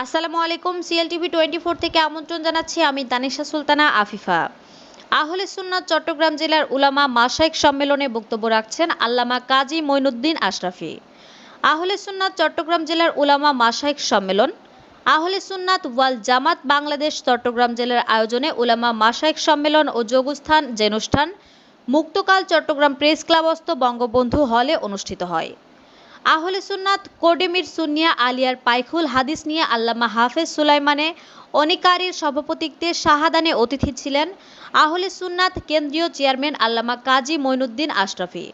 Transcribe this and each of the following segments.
আসসালামু আলাইকুম CLTV twenty four থেকে আমন্ত্রণ জানাচ্ছি আমি তানিশা সুলতানা আফিফা। আহলে সুন্নাত চট্টগ্রাম জেলার উলামা মাসাইক সম্মেলনে বক্তব্য রাখছেন আল্লামা কাজী মঈনুদ্দিন আশরাফি। আহলে সুন্নাত চট্টগ্রাম জেলার উলামা মাসাইক সম্মেলন, আহলে সুন্নাত ওয়াল জামাত বাংলাদেশ চট্টগ্রাম জেলার আয়োজনে উলামা মাসাইক সম্মেলন ও যোগস্থান জেনুষ্ঠান, মুক্তকাল চট্টগ্রাম প্রেস ক্লাবস্থ বঙ্গবন্ধু হলে অনুষ্ঠিত হয়। আহলে সুন্নাত কোডেমির সুন্নিয়া আলিয়ার পাইখুল হাদিস নিয়ে আল্লামা হাফেজ সুলাইমানে অনিকারীর সভাপতিত্বে শাহাদানে অতিথি ছিলেন আহলে সুন্নাত কেন্দ্রীয় চেয়ারম্যান আল্লামা কাজী মঈনুদ্দিন আশরাফি।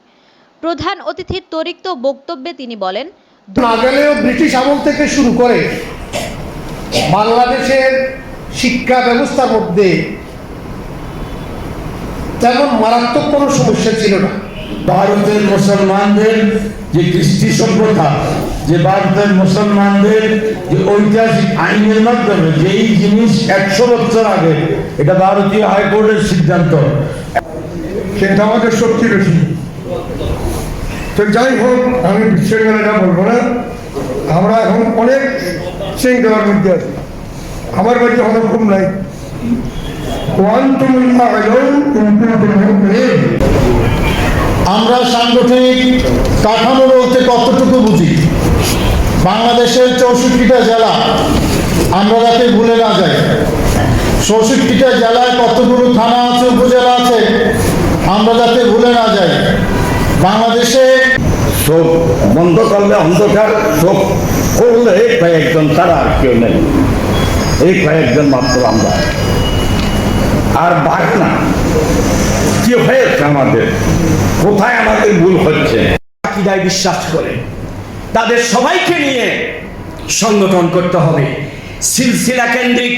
প্রধান অতিথির তরিক্ত বক্তব্যে তিনি বলেন ব্রিটিশ আমল থেকে শুরু করে বাংলাদেশের শিক্ষা ব্যবস্থার মধ্যে তেমন মারাত্মক কোনো সমস্যা ছিল না। ভারতের মুসলমানদের যে কৃষ্টি সভ্যতা, যে ভারতের মুসলমানদের যে ঐতিহাসিক আইনের মাধ্যমে যেই জিনিস একশো বছর আগে, এটা ভারতীয় হাইকোর্টের সিদ্ধান্ত। সেটা আমাদের শক্তি বেশি। তো যাই হোক, আমি বিশ্ববিদ্যালয়টা বলব না। আমরা এখন অনেক শৃঙ্খলার মধ্যে আছি। আমার বাড়িতে হয়তো ঘুম নাই। কোয়ান্টুম আমরা সাংগঠনিক কাঠামো বলতে কতটুকু বুঝি? বাংলাদেশের চৌষট্টিটা জেলা, আমরা যাতে ভুলে না যাই। চৌষট্টিটা জেলায় কতগুলো থানা আছে, উপজেলা আছে, আমরা যাতে ভুলে না যাই। বাংলাদেশে চোখ বন্ধ করলে অন্ধকার চোখ করলে কয়েকজন তারা আর কেউ নেই। এই কয়েকজন মাত্র আমরা। আর বাঘ না। কি হয়েছে আমাদের? কোথায় আমাদের ভুল হচ্ছে? আকিদায় বিশ্বাস করে তাদের সবাইকে নিয়ে সংগঠন করতে হবে। সিলসিলা কেন্দ্রিক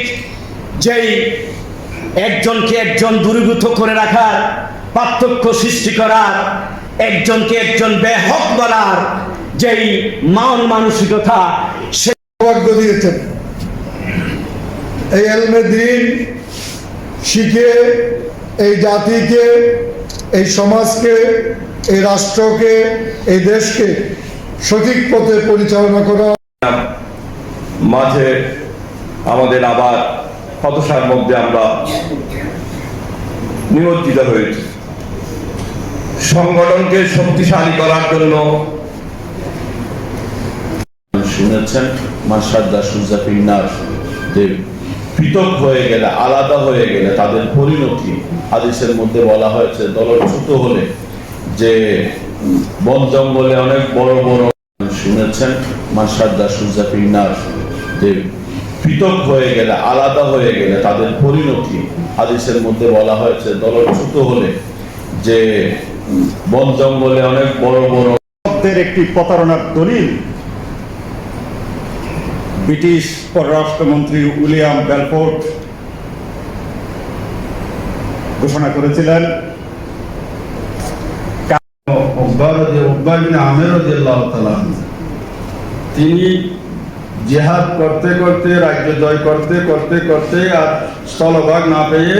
যেই একজনকে একজন দূরীভূত করে রাখার পার্থক্য সৃষ্টি করার একজনকে একজন বেহক বলার যেই মান মানসিকতা সে দিয়েছেন। এই এলমে দিন শিখে এই জাতিকে এই সমাজকে এই রাষ্ট্রকে এই দেশকে সঠিক পথে পরিচালনা করা। মাঝে আমাদের আবার হতাশার মধ্যে আমরা নিমজ্জিত হয়েছি। সংগঠনকে শক্তিশালী করার জন্য শুনেছেন মাসাদ্দা সুজাফিন্নার যে পৃথক হয়ে গেলে, আলাদা হয়ে গেলে তাদের পরিণতি হাদিসের মধ্যে বলা হয়েছে। দলচ্যুত হলে যে বন জঙ্গলে অনেক বড় বড় শুনেছেন মাসাদ্দা সুজাফিন্নার যে পৃথক হয়ে গেলে, আলাদা হয়ে গেলে তাদের পরিণতি হাদিসের মধ্যে বলা হয়েছে। দলচ্যুত হলে যে বন জঙ্গলে অনেক বড় বড় একটি প্রতারণার দলিল ব্রিটিশ পররাষ্ট্রমন্ত্রী উইলিয়াম বেলফোর্ড ঘোষণা করেছিলেন তিনি জেহাদ করতে করতে রাজ্য জয় করতে করতে করতে আর স্থলভাগ না পেয়ে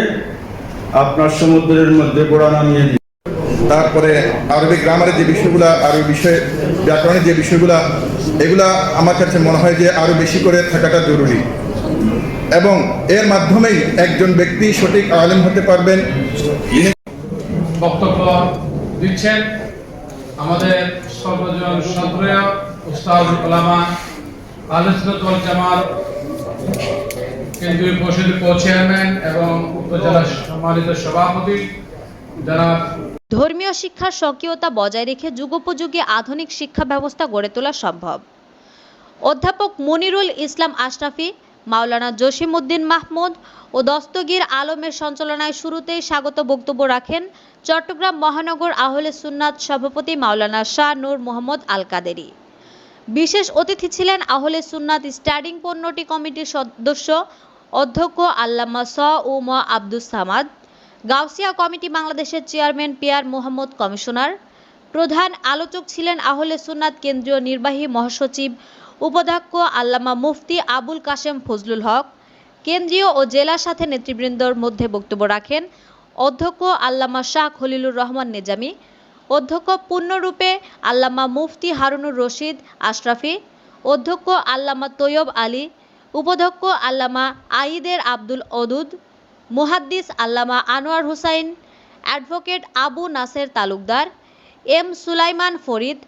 আপনার সমুদ্রের মধ্যে গোড়া নামিয়ে তারপরে আরবি গ্রামারের যে বিষয়গুলো আরবি বিষয় ব্যাকরণের যে বিষয়গুলো, এগুলা আমার কাছে মনে হয় যে আরও বেশি করে থাকাটা জরুরি। এবং এর মাধ্যমেই একজন ব্যক্তি সঠিক আলেম হতে পারবেন। বক্তব্য দিচ্ছেন আমাদের সর্বজন সক্রিয় উস্তাদ ওলামা আলোচনা জামাত, কেন্দ্রীয় পরিষদের কো চেয়ারম্যান এবং উপজেলা সম্মানিত সভাপতি। ধর্মীয় শিক্ষার স্বকীয়তা বজায় রেখে যুগোপযোগী আধুনিক শিক্ষা ব্যবস্থা গড়ে তোলা সম্ভব। অধ্যাপক মনিরুল ইসলাম আশরাফি, মাওলানা জসিমউদ্দিন মাহমুদ ও দস্তগীর আলমের সঞ্চালনায় শুরুতেই স্বাগত বক্তব্য রাখেন চট্টগ্রাম মহানগর আহলে সুন্নাত সভাপতি মাওলানা শাহ নূর মোহাম্মদ আল কাদেরি বিশেষ অতিথি ছিলেন আহলে সুন্নাত স্টাডিং পণ্যটি কমিটির সদস্য অধ্যক্ষ আল্লামা স উ ম আব্দুস সামাদ গাউসিয়া কমিটি বাংলাদেশের চেয়ারম্যান পিয়ার মোহাম্মদ কমিশনার। প্রধান আলোচক ছিলেন আহলে সুন্নাত কেন্দ্রীয় নির্বাহী মহাসচিব, উপাধ্যক্ষ আল্লামা মুফতি আবুল কাশেম ফজলুল হক, কেন্দ্রীয় ও জেলা সাথে নেতৃবৃন্দর মধ্যে বক্তব্য রাখেন অধ্যক্ষ আল্লামা শাহ খলিলুর রহমান নেজামি, অধ্যক্ষ পূর্ণরূপে আল্লামা মুফতি হারুনুর রশিদ আশরাফি, অধ্যক্ষ আল্লামা তৈয়ব আলী, উপাধ্যক্ষ আল্লামা আইদের আব্দুল অদুদ মুহাদ্দিস আল্লামা আনোয়ার হুসাইন, অ্যাডভোকেট আবু নাসের তালুকদার, এম সুলাইমান ফরিদ,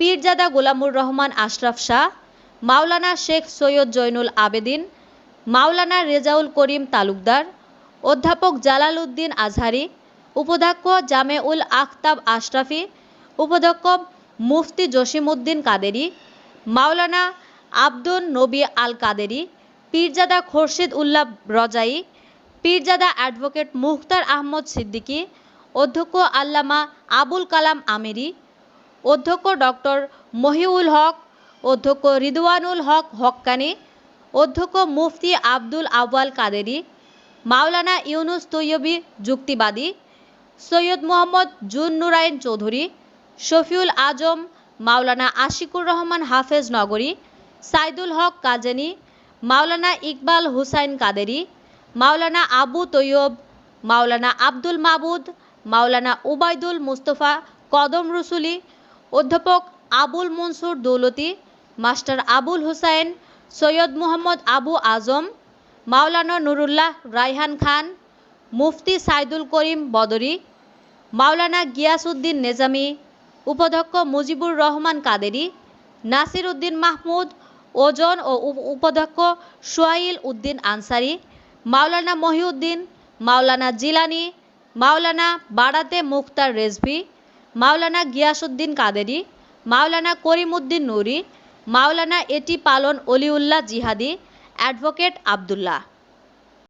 পীরজাদা গোলামুর রহমান আশরাফ শাহ, মাওলানা শেখ সৈয়দ জৈনুল আবেদিন, মাওলানা রেজাউল করিম তালুকদার, অধ্যাপক জালাল উদ্দিন আজহারি, উপাধ্যক্ষ জামেউল আখতাব আশরাফি, উপাধ্যক্ষ মুফতি জসিমউদ্দিন কাদেরি, মাওলানা আব্দুল নবী আল কাদেরি পীরজাদা খোরশেদ উল্লাহ রজাই পীরজাদা অ্যাডভোকেট মুখতার আহমদ সিদ্দিকী, অধ্যক্ষ আল্লামা আবুল কালাম আমেরি, অধ্যক্ষ ডক্টর মহিউল হক, অধ্যক্ষ রিদওয়ানুল হক হক্কানি, অধ্যক্ষ মুফতি আব্দুল আওয়াল কাদেরি, মাওলানা ইউনুস তৈয়বী যুক্তিবাদী, সৈয়দ মোহাম্মদ জুন নুরাইন চৌধুরী, শফিউল আজম, মাওলানা আশিকুর রহমান হাফেজ নগরী, সাইদুল হক কাজানি, মাওলানা ইকবাল হুসাইন কাদেরি মাওলানা আবু তৈয়ব, মাওলানা আব্দুল মাবুদ, মাওলানা উবাইদুল মুস্তফা, কদম রসুলি, অধ্যাপক আবুল মনসুর দৌলতি, মাস্টার আবুল হুসাইন, সৈয়দ মোহাম্মদ আবু আজম, মাওলানা নুরুল্লাহ রায়হান খান, মুফতি সাইদুল করিম বদরি, মাওলানা গিয়াসউদ্দিন নেজামি, উপাধ্যক্ষ মুজিবুর রহমান কাদেরি নাসির উদ্দিন মাহমুদ, ওজন ও উপাধ্যক্ষ সোয়াইল উদ্দিন আনসারি মাওলানা মহিউদ্দিন, মাওলানা জিলানি, মাওলানা বাড়াতে মুক্তার রেজভি, মাওলানা গিয়াসউদ্দিন কাদেরি, মাওলানা করিমউদ্দিন নুরি, মাওলানা এটি পালন অলিউল্লাহ জিহাদি, অ্যাডভোকেট আবদুল্লাহ।